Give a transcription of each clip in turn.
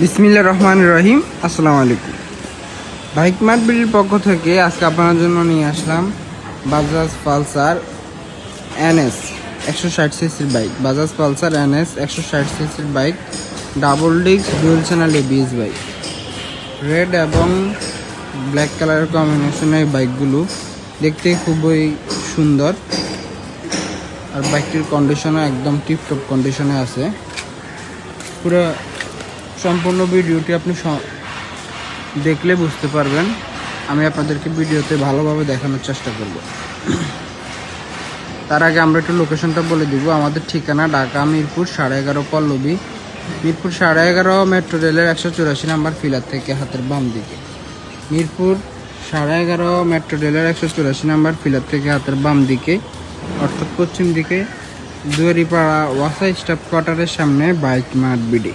বিসমিল্লা রহমান রহিম, আসসালামু আলাইকুম। Bike mart পক্ষ থেকে আজকে আপনার জন্য নিয়ে আসলাম বাজাজ পালসার এনএস একশো ষাট সিসির বাইক। বাজাজ পালসার এনএস একশো ষাট সিসির bike double disc dual channel ABS bike. Red এবং ব্ল্যাক কালারের কম্বিনেশনে এই বাইকগুলো দেখতে খুবই সুন্দর। আর বাইকটির কন্ডিশনও একদম টিপটপ কন্ডিশনে আছে। পুরো সম্পূর্ণ ভিডিওটি আপনি দেখলে বুঝতে পারবেন। আমি আপনাদেরকে ভিডিওতে ভালোভাবে দেখানোর চেষ্টা করব। তার আগে আমরা একটু লোকেশনটা বলে দিব। আমাদের ঠিকানা ঢাকা, মিরপুর, সাড়ে এগারো পল্লবী। মিরপুর সাড়ে এগারো মেট্রো রেলের একশো চুরাশি নাম্বার ফিলার থেকে হাতের বাম দিকে। মিরপুর সাড়ে এগারো মেট্রো রেলের একশো চুরাশি নাম্বার ফিলার থেকে হাতের বাম দিকে। অর্থাৎ পশ্চিম দিকে দুয়ারিপাড়া ওয়াসা স্টাফ কোয়ার্টারের সামনে বাইক মার্ট বিডি।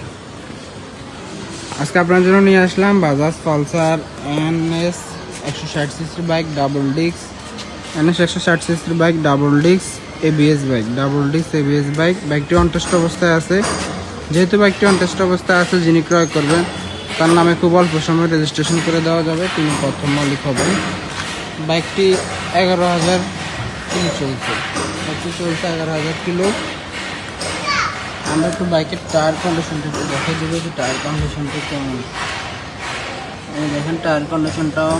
আজকে আপনার জন্য নিয়ে আসলাম বাজাজ পালসার এনএস একশো ষাট সিসির বাইক ডাবল ডিস্ক এনএস একশো ষাট সিসির bike double disc ABS bike double disc ABS bike বাইকটি অনটেস্ট অবস্থায় আছে। যেহেতু বাইকটি অনটেস্ট অবস্থায় আছে, যিনি ক্রয় করবেন, তার নামে খুব অল্প সময় রেজিস্ট্রেশন করে দেওয়া যাবে। তিনি প্রথম মালিক হবেন। বাইকটি এগারো হাজার কিলো চলছে। বাইকটি চলছে এগারো হাজার কিলো। আমরা একটু বাইকের টায়ার কন্ডিশনটা একটু দেখে দেবো, যে টায়ার কন্ডিশনটা কেমন। এই দেখেন, টায়ার কন্ডিশনটাও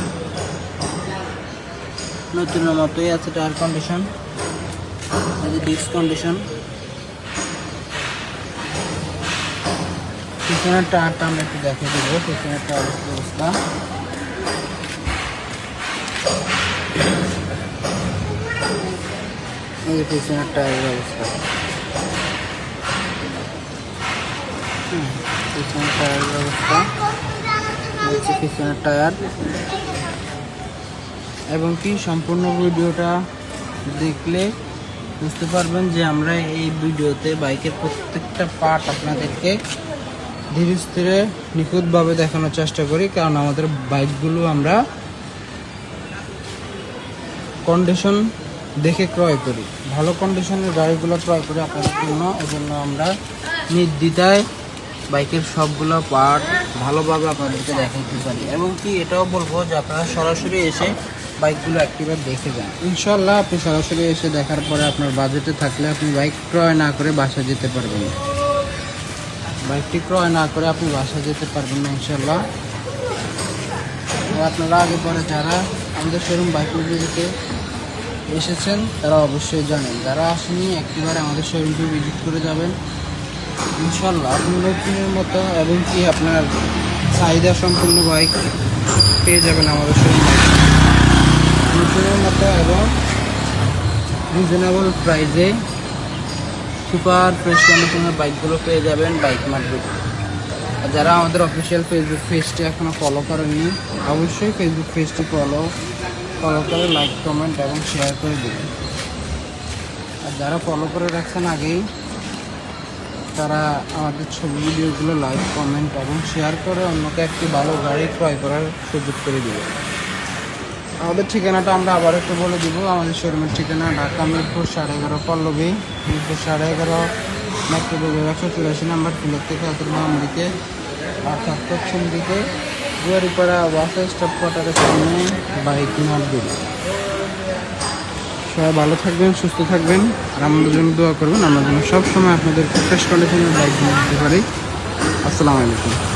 নতুনের মতোই আছে টায়ার কন্ডিশন ডিস্ক কন্ডিশন পিছনের টায়ারটা আমরা একটু দেখে দেবো, পিছনের টায়ার অবস্থা। এই পিছনের টায়ারের অবস্থা। পিছনের টায়ারের এই হচ্ছে পিছনের টায়ার এবং কি, সম্পূর্ণ ভিডিওটা দেখলে বুঝতে পারবেন যে আমরা এই ভিডিওতে বাইকের প্রত্যেকটা পার্ট আপনাদেরকে ধীরে স্থিরে নিখুঁতভাবে দেখানোর চেষ্টা করি, কারণ আমাদের বাইকগুলো আমরা কন্ডিশন দেখে ক্রয় করি। ভালো কন্ডিশনের গাড়িগুলো ক্রয় করি আপনাদের জন্য, এজন্য আমরা নির্দ্বিধায় বাইকের সবগুলো পার্ট ভালোভাবে আপনাদেরকে দেখাতে পারি। এবং কি এটাও বলব যে আপনারা সরাসরি এসে বাইকগুলো একটিবার দেখে যান। ইনশাল্লাহ আপনি সরাসরি এসে দেখার পরে আপনার বাজেটে থাকলে আপনি বাইক ক্রয় না করে বাসা যেতে পারবেন বাইকটি ক্রয় না করে আপনি বাসা যেতে পারবেন না ইনশাল্লাহ আপনারা আগে পরে যারা আমাদের শোরুম বাইক ভিজিটে এসেছেন, তারা অবশ্যই জানেন। যারা আসেনি, একটিবার আমাদের শোরুমটি ভিজিট করে যাবেন। ইনশাল্লাহ আপনি নতুনের মতো এবং কি আপনার চাহিদা সম্পূর্ণ বাইক পেয়ে যাবেন আমাদের শোরুম। নতুনের মতো এবং রিজনেবল প্রাইসে সুপার ফ্রেশ কন্ডিশনের বাইকগুলো পেয়ে যাবেন বাইক মার্কেট। আর যারা আমাদের অফিসিয়াল ফেসবুক পেজটি এখনও ফলো করেননি, অবশ্যই ফেসবুক পেজটি ফলো ফলো করে লাইক কমেন্ট এবং শেয়ার করে দেবেন। আর যারা ফলো করে রাখছেন আগেই তারা আমাদের ছবি, ভিডিওগুলো লাইক কমেন্ট এবং শেয়ার করে অন্যকে একটি ভালো গাড়ি ক্রয় করার সুযোগ করে দেবে। আমাদের ঠিকানাটা আমরা আবার একটু বলে দিব। আমাদের শোরুমের ঠিকানা ঢাকা মিরপুর সাড়ে এগারো পল্লবী, মিরপুর সাড়ে এগারো, মেট্রো রোডের একশো চুরাশি নাম্বার ফিলোর থেকে হাতের দিকে অর্থাৎ পশ্চিম দিকে। দুয়ারিপাড়া বাসা স্টপ কোয়ার্টারের সামনে বাইক মাঠ দিল সবাই ভালো থাকবেন, সুস্থ থাকবেন। আর আমাদের জন্য দোয়া করবেন। আমরা যেন সবসময় আপনাদের ফ্রেশ কন্ডিশনের বাইক দিতে পারি। আসসালামু আলাইকুম।